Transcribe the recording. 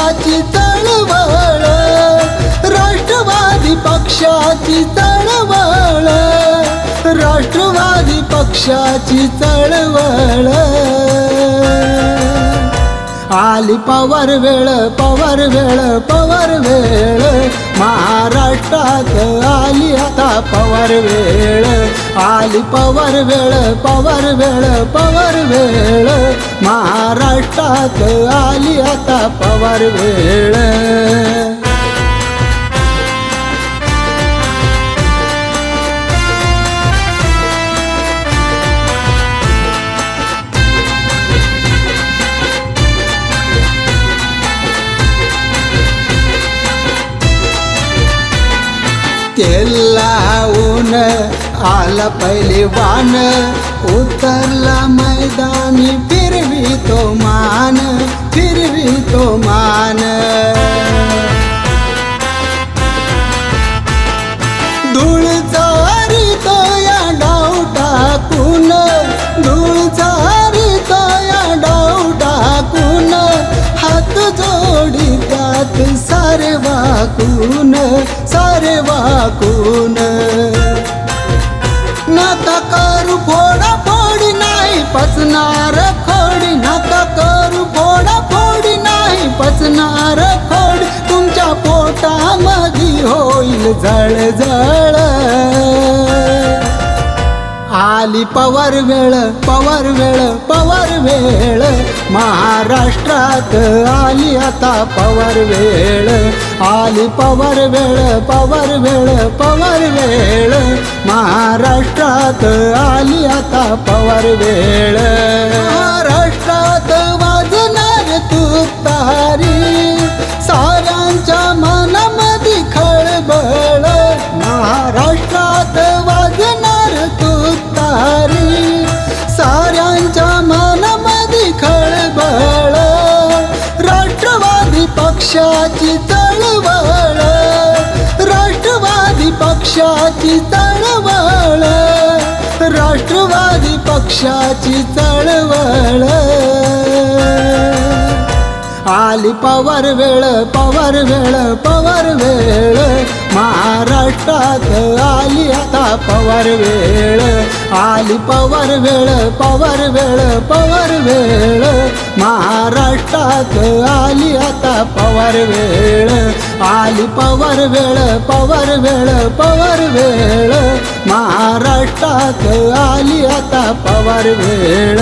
पक्षाची तळवळ राष्ट्रवादी पक्षाची तळवळ राष्ट्रवादी पक्षाची तळवळ आली पवार वेळ पवार वेळ पवार वेळ. महाराष्ट्रात आली आता पवार वेळ. आली पवार वेळ पवार वेळ पवार वेळ. महा महाराष्ट्रात आली आता पवार वेळ. तेल लावून आला पहिले वान उतरला मैदानी फिरवी तो मान फिरवी तो मान। धूळ चारी तो या डाव टाकून धूळ चारी तो या डाव टाकून हात जोडी त्यात सारे वाकून सारे वाकून होणार खोड तुमच्या पोटामधी होईल जळ जळ आली पवार वेळ पवार वेळ पवार वेळ. महाराष्ट्रात आली आता पवार वेळ. आली पवार वेळ पवार वेळ पवार वेळ. महाराष्ट्रात आली आता पवार वेळ. पक्षाची तळवळ राष्ट्रवादी पक्षाची तळवळ राष्ट्रवादी पक्षाची तळवळ आली पवार वेळ पवार वेळ पवार वेळ. महाराष्ट्रात आली आता पवार वेळ. आली पवार वेळ पवार वेळ पवार वेळ. महाराष्ट्रात आली आता पवार वेळ. आली पवार वेळ पवार वेळ पवार वेळ. महाराष्ट्रात आली आता पवार वेळ.